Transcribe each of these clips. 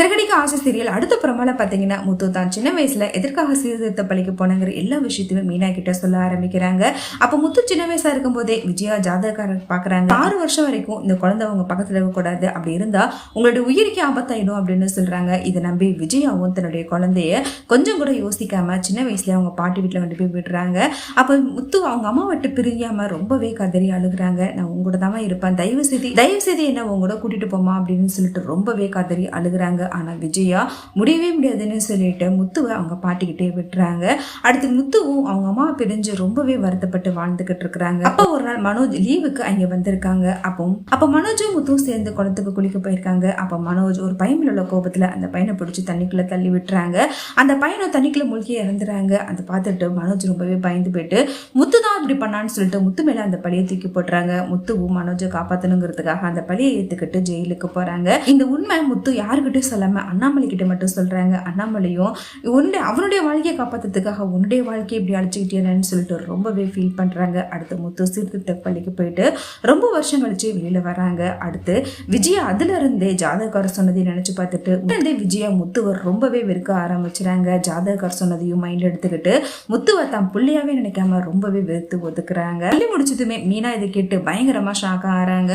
சிறகடிக்க ஆசை சீரியல் அடுத்த புறமால பார்த்தீங்கன்னா முத்து தான் சின்ன வயசில் எதற்காக சீர்திருத்த பள்ளிக்கு போனங்கிற எல்லா விஷயத்தையுமே மீனா கிட்ட சொல்ல ஆரம்பிக்கிறாங்க. அப்போ முத்து சின்ன வயசாக இருக்கும்போதே விஜயா ஜாதகக்காரர் பார்க்குறாங்க ஆறு வருஷம் வரைக்கும் இந்த குழந்தை அவங்க பக்கத்தில் இருக்கக்கூடாது. அப்படி இருந்தால் உங்களுடைய உயிருக்கு ஆபத்தாயிடும் அப்படின்னு சொல்கிறாங்க இதை நம்பி விஜயாவும் தன்னுடைய குழந்தைய கொஞ்சம் கூட யோசிக்காம சின்ன வயசுல அவங்க பாட்டி வீட்டில் கொண்டு போய் விடுறாங்க. அப்போ முத்து அவங்க அம்மா விட்டு பிரியாமல் ரொம்பவே கதறி அழுகுறாங்க. நான் உங்களோட தான் இருப்பேன். தயவு செய்து தயவு செய்து என்ன உங்களோட கூட்டிகிட்டு போமா அப்படின்னு சொல்லிட்டு ரொம்பவே கதறி அழுகுறாங்க. ஆனால் விஜயா முடியவே முடியாதுன்னு சொல்லிட்டு முத்துவை அவங்க பாட்டிக்கிட்டே விட்டுறாங்க. அடுத்து முத்துவும் அவங்க அம்மா பிரிஞ்சு ரொம்பவே வருத்தப்பட்டு வாழ்ந்துகிட்டு இருக்கிறாங்க. அப்போ ஒரு நாள் மனோஜ் லீவுக்கு அங்கே வந்திருக்காங்க. அப்போ அப்ப மனோஜும் முத்துவும் சேர்ந்து குளத்துக்கு குளிக்க போயிருக்காங்க. அப்ப மனோஜ் ஒரு பையன் உள்ள கோபத்துல அந்த பையனை பிடிச்சி தண்ணிக்குள்ள தள்ளி விட்டுறாங்க. அந்த பையனை தண்ணிக்குள்ள மூழ்கி இறந்துறாங்க. அதை பார்த்துட்டு மனோஜ் ரொம்பவே பயந்து போயிட்டு முத்து தான் இப்படி பண்ணான்னு சொல்லிட்டு முத்து மேல அந்த பழியை தூக்கி போட்டுறாங்க. முத்துவும் மனோஜை காப்பாற்றணுங்கிறதுக்காக அந்த பழியை ஏத்துக்கிட்டு ஜெயிலுக்கு போறாங்க. இந்த உண்மை முத்து யாருக்கிட்டையும் சொல்லாமல் அண்ணாமலை கிட்ட மட்டும் சொல்கிறாங்க அண்ணாமலையும் உன்னுடைய அவனுடைய வாழ்க்கையை காப்பாற்றுறதுக்காக உன்னுடைய வாழ்க்கையை இப்படி அழைச்சிக்கிட்டேன்னு சொல்லிட்டு ரொம்பவே ஃபீல் பண்ணுறாங்க அடுத்து முத்து சீர்திருத்த பள்ளிக்கு போயிட்டு ரொம்ப வருஷம் கழிச்சு வெளியில் வராங்க. அடுத்து விஜயா அதுலேருந்தே இருந்தே சொன்னதையும் நினச்சி பார்த்துட்டு உடனே விஜயா முத்துவை ரொம்பவே வெறுக்க ஆரம்பிச்சுறாங்க. ஜாதகக்கார சொன்னதையும் மைண்ட் எடுத்துக்கிட்டு முத்துவை தான் புள்ளையாவே நினைக்காம ரொம்பவே வெறுத்து ஒதுக்குறாங்க. பள்ளி முடிச்சதுமே மீனா இதை கேட்டு பயங்கரமாக ஷாக் ஆறாங்க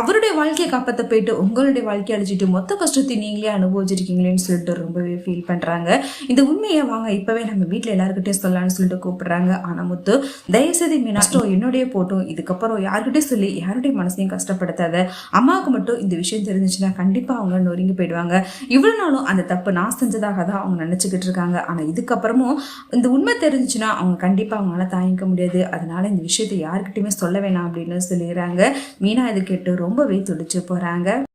அவருடைய வாழ்க்கையை காப்பாற்ற போயிட்டு உங்களுடைய வாழ்க்கையை அழிச்சிட்டு மொத்த கஷ்டத்தை நீங்களே அனுபவிச்சிருக்கீங்களேன்னு சொல்லிட்டு ரொம்பவே ஃபீல் பண்ணுறாங்க இந்த உண்மையை? வாங்க இப்போவே நம்ம வீட்டில் எல்லாருக்கிட்டையும் சொல்லலாம்னு சொல்லிட்டு கூப்பிட்றாங்க ஆனா முத்து தயவுசெய்து மீனா கஷ்டம் என்னுடைய போட்டும் இதுக்கப்புறம் யாருக்கிட்டையும் சொல்லி யாருடைய மனசையும் கஷ்டப்படுத்தாத அம்மாவுக்கு மட்டும் இந்த விஷயம் தெரிஞ்சிச்சுன்னா கண்டிப்பாக அவங்க நொறுங்கி போயிடுவாங்க. இவ்வளோ நாளும் அந்த தப்பு நான் செஞ்சதாக தான் அவங்க நினச்சிக்கிட்டு இருக்காங்க. ஆனால் இதுக்கப்புறமும் இந்த உண்மை தெரிஞ்சுச்சுன்னா அவங்க கண்டிப்பாக அவங்களால தாங்கிக்க முடியாது. அதனால இந்த விஷயத்தை யாருக்கிட்டையுமே சொல்ல வேணாம் அப்படின்னு சொல்லிடுறாங்க. மீனா இது கேட்டு ரொம்பவே துடிச்சு போகிறாங்க